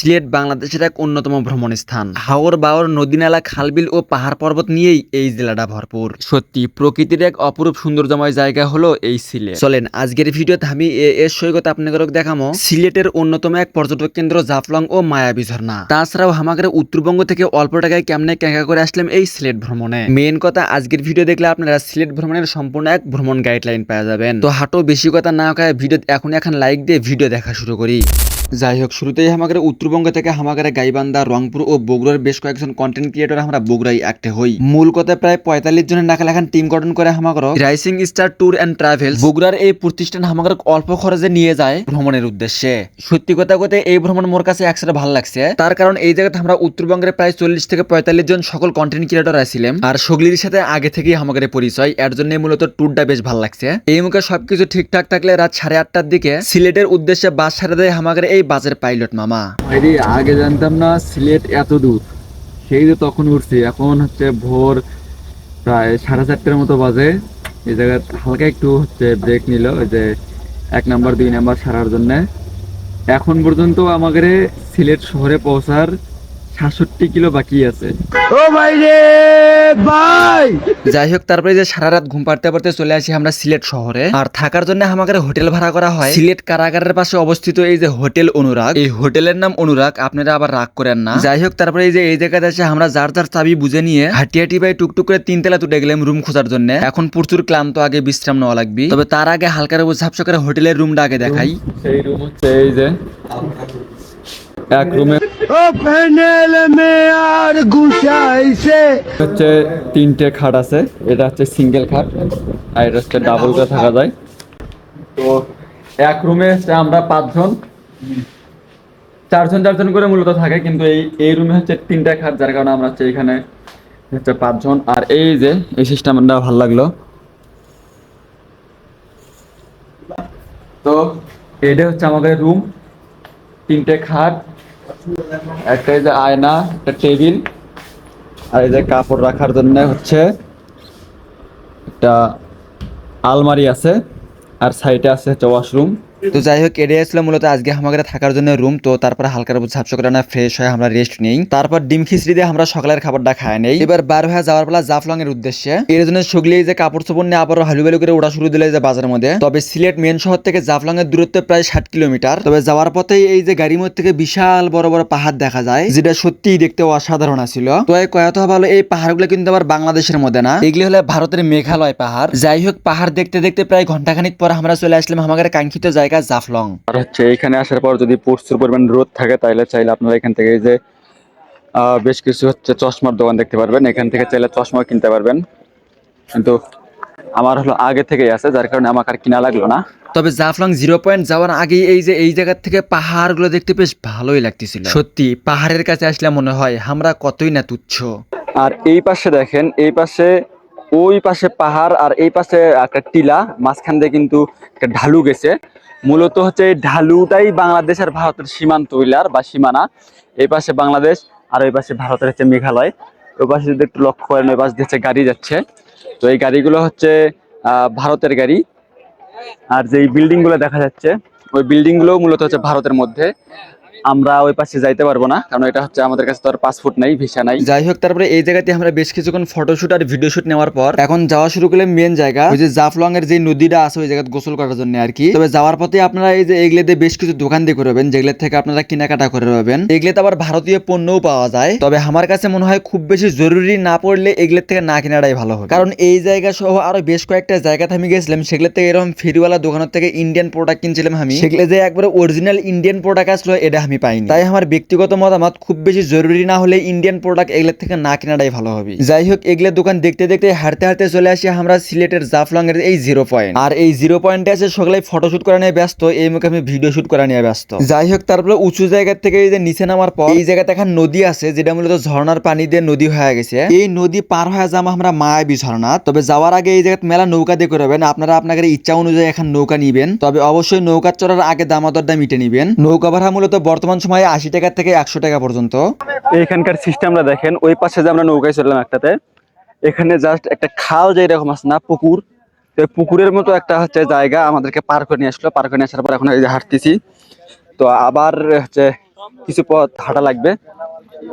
সিলেট বাংলাদেশের এক অন্যতম ভ্রমণ স্থান হাওর বাওর নদী নালা খালবিল ও পাহাড় পর্বত নিয়েই এই জেলাটা ভরপুর। সত্যি প্রকৃতির এক অপরূপ সৌন্দর্যময় জায়গা হলো এই সিলেট। চলেন আজকের ভিডিওতে আমি এ এর সৈকত আপনাদের দেখামো সিলেটের অন্যতম এক পর্যটক কেন্দ্র জাফলং ও মায়াবী ঝর্ণা। তাছাড়াও আমাদের উত্তরবঙ্গ থেকে অল্প টাকায় কেমনে ক্যাঙ্কা করে আসলাম এই সিলেট ভ্রমণে। মেন কথা আজকের ভিডিও দেখলে আপনারা সিলেট ভ্রমণের সম্পূর্ণ এক ভ্রমণ গাইডলাইন পাওয়া যাবেন। তো হাঁটো বেশি কথা না কায় ভিডিও এখন এখন লাইক দিয়ে ভিডিও দেখা শুরু করি। যাই হোক শুরুতেই আমাদের উত্তরবঙ্গ থেকে আমাদের গাইবান্ধা, রংপুর ও বগুড়ার বেশ কয়েকজন কন্টেন্ট ক্রিয়েটর আমরা বগুড়াই একটে হই। মূল কথা প্রায় পঁয়তাল্লিশ জনের নাকা লেখান টিম গঠন করে আমাদের rising star tour and travel বগুড়ার এই প্রতিষ্ঠান আমাদের অল্প খরচে নিয়ে যায় ভ্রমণের উদ্দেশ্যে। সত্যি কথা কথা এই ভ্রমণ মোর কাছে একসাথে ভালো লাগছে। তার কারণ এই জায়গাতে আমরা উত্তরবঙ্গের প্রায় চল্লিশ থেকে পঁয়তাল্লিশ জন সকল কন্টেন্ট ক্রিয়েটর আছিলাম আর সগলির সাথে আগে থেকেই আমাদের পরিচয়, এর জন্য মূলত ট্যুরটা বেশ ভালো লাগছে। এই মুখে সবকিছু ঠিকঠাক থাকলে রাত সাড়ে আটটার দিকে সিলেটের উদ্দেশ্যে বাস ছাড়া দেয় আমাদের এই বাসের পাইলট মামা। ভাইরে, আগে জানতাম না সিলেট এত দূর। সেই যে তখন উঠছি, এখন হচ্ছে ভোর প্রায় সাড়ে চারটের মতো বাজে। এই জায়গায় হালকা একটু হচ্ছে ব্রেক নিল, ওই যে এক নাম্বার, দুই নাম্বার সারার জন্যে। এখন পর্যন্ত আমাদের সিলেট শহরে পৌঁছার সাতষট্টি কিলো বাকি আছে। যাই হোক তারপরে যে সারা রাত ঘুম পাড়তে পারতে চলে আসি আমরা সিলেট শহরে। আর থাকার জন্য আমাদের হোটেল ভাড়া করা হয়। সিলেট কারাগারের পাশে অবস্থিত এই যে হোটেল অনুরাগ এই হোটেলের নাম অনুরাগ আপনারা আবার রাগ করেন না। যাই হোক তারপরে এই যে এই জায়গাতে এসে আমরা যার যার চাবি বুঝে নিয়ে হাঁটি হাঁটি বাই টুকটুক করে তিন তেলা তুটে গেলাম রুম খোঁজার জন্য। এখন প্রচুর ক্লান্ত আগে বিশ্রাম নেওয়া লাগবে। তবে তার আগে হালকার উপর ঝাপসা করে হোটেলের রুমটা আগে দেখাই। সেই রুম হচ্ছে এই যে এক রুমে হচ্ছে তিনটে খাট আছে এটা হচ্ছে সিঙ্গেল খাট আর এটা হচ্ছে ডাবল করে থাকা যায়। তো এক রুমে হচ্ছে আমরা পাঁচজন। চারজন চারজন করে মূলত থাকে কিন্তু এই এই রুমে হচ্ছে তিনটা খাট যার কারণে আমরা হচ্ছে এখানে হচ্ছে পাঁচজন। আর এই যে এই সিস্টেমটা ভালো লাগল। তো এটা হচ্ছে আমাদের রুম তিনটে খাট। একটা এই যে আয়না, একটা টেবিল, আর এই যে কাপড় রাখার জন্য হচ্ছে একটা আলমারি আছে, আর সাইডে আছে হচ্ছে ওয়াশরুম। তো যাই হোক এটাই আসলে মূলত আজকে আমাদের থাকার জন্য রুম তো তারপর হালকার ঝাপসা করে না ফ্রেশ হয়ে আমরা রেস্ট নেই। তারপর ডিম খিচড়ি দিয়ে আমরা সকালের খাবারটা খাই নেই। এবার বার হয়ে যাওয়ার বেলা জাফলং এর উদ্দেশ্যে। এর জন্য সগলি যে কাপড় চোপড় নিয়ে আবারও হালু বালু করে ওড়া শুরু দিলে যে বাজারের মধ্যে। তবে সিলেট মেন শহর থেকে জাফলং এর দূরত্ব প্রায় ষাট কিলোমিটার। তবে যাওয়ার পথেই এই যে গাড়ির মধ্যে থেকে বিশাল বড় বড় পাহাড় দেখা যায়, যেটা সত্যিই দেখতে অসাধারণ ছিল তো এই কয়াত ভালো, এই পাহাড়গুলো কিন্তু আবার বাংলাদেশের মধ্যে না। এগুলি হলো ভারতের মেঘালয় পাহাড়। যাই হোক, পাহাড় দেখতে দেখতে প্রায় ঘন্টাখানিক পর আমরা চলে আসলাম আমাদের কাঙ্ক্ষিত জায়গা জাফলং। আর হচ্ছে এখানে আসার পর যদি প্রচুর পরিমাণ রোদ থাকে তাহলে চাইলে আপনারা এখান থেকে যে আহ, বেশ কিছু হচ্ছে চশমার দোকান দেখতে পারবেন। এখান থেকে চাইলে চশমা কিনতে পারবেন। কিন্তু আমার হলো আগে থেকেই আছে যার কারণে আমাকে আর কিনা লাগল না। তবে জাফলং জিরো পয়েন্ট যাওয়ার আগেই এই যে এই জায়গা থেকে পাহাড়গুলো দেখতে বেশ ভালোই লাগতেছিল। সত্যি পাহাড়ের কাছে আসলে মনে হয় আমরা কতই না তুচ্ছ। আর এই পাশে দেখেন এই পাশে ওই পাশে পাহাড় আর এই পাশে একটা টিলা, মাঝখান দিয়ে কিন্তু একটা ঢালু গেছে। মূলত হচ্ছে এই ঢালুটাই বাংলাদেশ আর ভারতের সীমান্ত উইলার বা সীমানা। এই পাশে বাংলাদেশ আর ওই পাশে ভারতের হচ্ছে মেঘালয়। ওই পাশে যদি একটু লক্ষ্য করেন, ওই পাশে হচ্ছে গাড়ি যাচ্ছে। তো এই গাড়িগুলো হচ্ছে ভারতের গাড়ি। আর যে বিল্ডিংগুলো দেখা যাচ্ছে, ওই বিল্ডিংগুলো মূলত হচ্ছে ভারতের মধ্যে। আমরা ওই পাশে যাইতে পারব না, কারণ এটা হচ্ছে আমাদের কাছে তো আর পাসপোর্ট নাই, ভিসা নাই। যাই হোক, তারপরে এই জায়গাতে আমরা বেশ কিছুক্ষণ ফটোশুট আর ভিডিও শুট নেওয়ার পর এখন যাওয়া শুরু করলে মেন জায়গা, ওই যে জাফলং এর যে নদীটা আছে, ওই জায়গায় গোসল করার জন্য আর কি। তবে যাওয়ার পথে আপনারা এই যে এগুলোতে বেশ কিছু দোকান দিয়ে করবেন যেগুলোর থেকে আপনারা কেনাকাটা করে পাবেন। এগুলোতে আবার ভারতীয় পণ্যও পাওয়া যায়। তবে আমার কাছে মনে হয় খুব বেশি জরুরি না পড়লে এগুলোর থেকে না কেনাটাই ভালো হবে। কারণ এই জায়গা সহ আরও বেশ কয়েকটা জায়গাতে আমি গেছিলাম সেগুলোর থেকে এরকম ফেরিওয়ালা দোকানের থেকে ইন্ডিয়ান প্রোডাক্ট কিনছিলাম আমি। সেগুলো যে একবারে অরিজিনাল ইন্ডিয়ান প্রোডাক্ট আসলো, এটা আমি পাইনি। তাই আমার ব্যক্তিগত মতামত খুব বেশি জরুরি না হলে ইন্ডিয়ান প্রোডাক্ট এগুলোর থেকে না কেনাটাই ভালো হবে। যাই হোক এগুলোর দোকান দেখতে দেখতে হাঁটতে হাঁটতে চলে আসি আমরা সিলেটের জাফলং এর এই জিরো পয়েন্ট আর এই জিরো পয়েন্টে আছে সকালে ফটোশুট করা নিয়ে ব্যস্ত, এই মুখে আমি ভিডিও শুট করা নিয়ে ব্যস্ত। যাই হোক, তারপরে উঁচু জায়গা থেকে যে নিচে নামার পর, এই জায়গাতে এখন নদী আছে, যেটা মূলত ঝর্ণার পানি দিয়ে নদী হয়ে গেছে। এই নদী পার হয়ে যাব আমরা মায়াবী ঝর্ণা, তবে যাওয়ার আগে এই জায়গায় মেলা নৌকা দিয়ে করবেন আপনারা আপনাদের ইচ্ছা অনুযায়ী এখন নৌকা নিবেন, তবে অবশ্যই নৌকা চড়ার আগে দামাদরটা মিটে নিবেন। নৌকা ভাড়া মূলত বর্তমান সময়ে আশি টাকা থেকে একশো টাকা পর্যন্ত। এইখানকার সিস্টেমটা দেখেন, ওই পাশে যে আমরা নৌকায় চললাম একটাতে, এখানে জাস্ট একটা খাল যে এরকম আছে না, পুকুর পুকুরের মতো একটা হচ্ছে জায়গা আমাদেরকে পার করে নিয়ে আসলো। পার করে নিয়ে আসার পর এখন এই যে হাঁটতেছি। তো আবার হচ্ছে কিছু পথ হাঁটা লাগবে।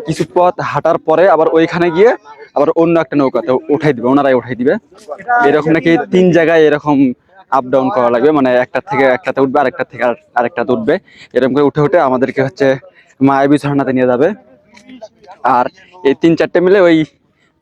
কিছু পথ হাঁটার পরে আবার ওইখানে গিয়ে আবার অন্য একটা নৌকাতে উঠাই দিবে, ওনারাই উঠাই দিবে। এরকম নাকি তিন জায়গায় এরকম আপ ডাউন করা লাগবে। মানে একটা থেকে একটাতে উঠবে, আরেকটা থেকে আরেকটাতে উঠবে। এরকম করে উঠে উঠে আমাদেরকে হচ্ছে মায়াবী ঝর্ণাতে নিয়ে যাবে। আর এই তিন চারটে মিলে ওই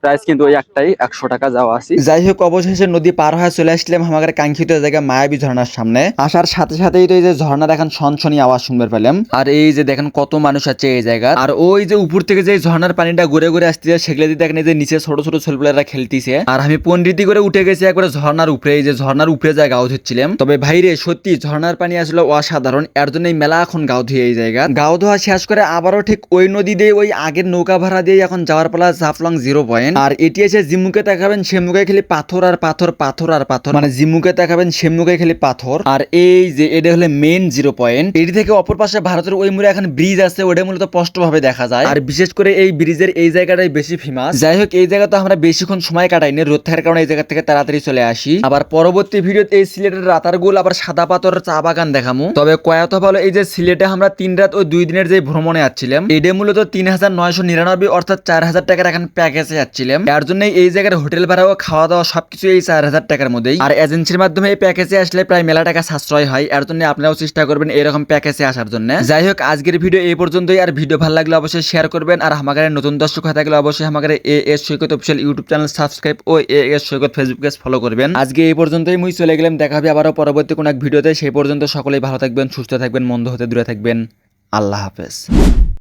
প্রাইস কিন্তু ওই একটাই, একশো টাকা যাওয়া আসি। যাই হোক, অবশেষে নদী পার হয়ে চলে আসলাম আমাদের কাঙ্ক্ষিত জায়গা মায়াবী ঝর্ণার সামনে। আসার সাথে সাথেই এই যে ঝর্ণার এখন সনসনি আওয়াজ শুনতে পেলাম। আর এই যে দেখেন কত মানুষ আছে এই জায়গা। আর ওই যে উপর থেকে যে ঝর্ণার পানিটা ঘুরে ঘুরে আসতেছে সেগুলো দিয়ে দেখেন যে নিচে ছোট ছোট ছেলেপেলেরা খেলতেছে। আর আমি পন্ডিতি করে উঠে গেছি একবারে ঝর্ণার উপরে, এই যে ঝর্ণার উপরে যায় গাও ধুচ্ছিলাম তবে ভাইরে, সত্যি ঝর্ণার পানি আসলে অসাধারণ। এর এই মেলা এখন গাও ধুয়ে এই জায়গা। গাও ধোয়া শেষ করে আবারও ঠিক ওই নদী দিয়ে, ওই আগের নৌকা ভাড়া দিয়ে এখন যাওয়ার পালা জাফলং জিরো পয়েন্ট আর এটি এসে জিমুকে তাকাবেন সেমুকে খালি পাথর আর পাথর পাথর আর পাথর। মানে জিমুকে তাকাবেন সেমুকে খালি পাথর। আর এই যে, এটা হলো মেন জিরো পয়েন্ট এটি থেকে অপর পাশে ভারতের ওই মুড়ে এখন ব্রিজ আছে, ওটা মূলত স্পষ্ট ভাবে দেখা যায়। আর বিশেষ করে এই ব্রিজের এই জায়গাটাই বেশি ফেমাস যাই হোক, এই জায়গা তো আমরা বেশিক্ষণ সময় কাটাইনি রোদ থাকার কারণে এই জায়গা থেকে তাড়াতাড়ি চলে আসি। আবার পরবর্তী ভিডিওতে এই সিলেটের রাতার গোল আবার সাদা পাথর, চা বাগান দেখামু। তবে কয়াত ভালো এই যে সিলেটে আমরা তিন রাত ও দুই দিনের যে ভ্রমণে যাচ্ছিলাম এটা মূলত তিন হাজার নয়শো নিরানব্বই অর্থাৎ চার হাজার টাকার এখন প্যাকেজে যাচ্ছিলাম এর জন্য এই জায়গার হোটেল ভাড়া ও খাওয়া দাওয়া সবকিছু এই চার হাজার টাকার মধ্যেই। আর এজেন্সির মাধ্যমে এই প্যাকেজে আসলে প্রায় মেলা টাকা সাশ্রয় হয়। এর জন্য আপনারাও চেষ্টা করবেন এরকম প্যাকেজে আসার জন্য। যাই হোক, আজকের ভিডিও এই পর্যন্তই। আর ভিডিও ভালো লাগলে অবশ্যই শেয়ার করবেন। আর আমাদের নতুন দর্শক হয়ে থাকলে অবশ্যই আমাদের A S Saikat official YouTube channel subscribe O A S Saikat Facebook page follow করবেন। আজকে এই পর্যন্তই, মুই চলে গেলাম। দেখা হবে আবারও পরবর্তী কোনো এক ভিডিওতে। সেই পর্যন্ত সকলেই ভালো থাকবেন, সুস্থ থাকবেন, মন্দ হতে দূরে থাকবেন। আল্লাহ হাফেজ।